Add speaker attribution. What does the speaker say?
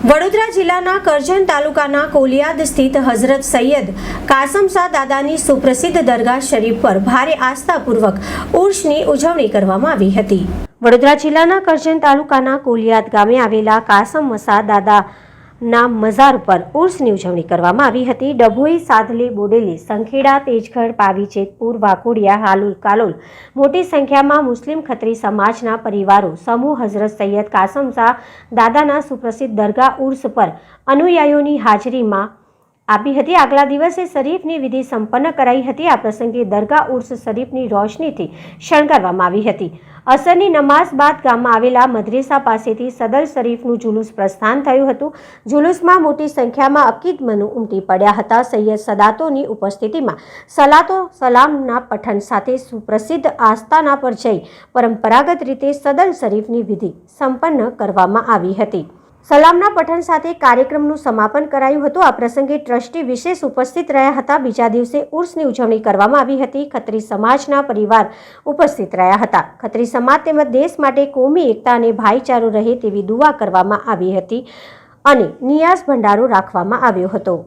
Speaker 1: વડોદરા જિલ્લાના કરજણ તાલુકાના કોલિયાદ સ્થિત હઝરત સૈયદ કાસમસા દાદાની સુપ્રસિદ્ધ દરગાહ શરીફ પર ભારે આસ્થાપૂર્વક ઉર્ષની ઉજવણી કરવામાં આવી હતી. વડોદરા જિલ્લાના કરજણ તાલુકાના કોલિયાદ ગામે આવેલા કાસમ મસા દાદા ના મઝાર પર ઉર્સની ઉજવણી કરવામાં આવી હતી. ડભોઈ, સાધલી, બોડેલી, સંખેડા, તેજગઢ પાવી જેતપુર વાકોડિયા, હાલુલ, કાલોલ મોટી સંખ્યામાં મુસ્લિમ ખત્રી સમાજના પરિવારો, સમૂહ હઝરત સૈયદ કાસમ શાહ દાદાના સુપ્રસિદ્ધ દરગાહ ઉર્સ પર અનુયાયીઓની હાજરીમાં આપી હતી. આગલા દિવસે શરીફની વિધિ સંપન્ન કરાઈ હતી. આ પ્રસંગે દરગાહ ઉર્સ શરીફની રોશનીથી શણગારવામાં આવી હતી. અસરની નમાઝ બાદ ગામમાં આવેલા મદ્રેસા પાસેથી સદર શરીફનું જુલુસ પ્રસ્થાન થયું હતું. જુલુસમાં મોટી સંખ્યામાં અકીદમનો ઉમટી પડ્યા હતા. સૈયદ સદાતોની ઉપસ્થિતિમાં સલાતો સલામના પઠન સાથે સુપ્રસિદ્ધ આસ્થાના પર જઈ પરંપરાગત રીતે સદર શરીફની વિધિ સંપન્ન કરવામાં આવી હતી. સલામના પઠન સાથે કાર્યક્રમનું સમાપન કરાયું હતું. આ પ્રસંગે ટ્રસ્ટી વિશેષ ઉપસ્થિત રહ્યા હતા. બીજા દિવસે ઉર્સની ઉજવણી કરવામાં આવી હતી. ખત્રી સમાજના પરિવાર ઉપસ્થિત રહ્યા હતા. ખત્રી સમાજ તેમજ દેશ માટે કોમી એકતા અને ભાઈચારો રહે તેવી દુઆ કરવામાં આવી હતી અને નિયાસ ભંડારો રાખવામાં આવ્યો હતો.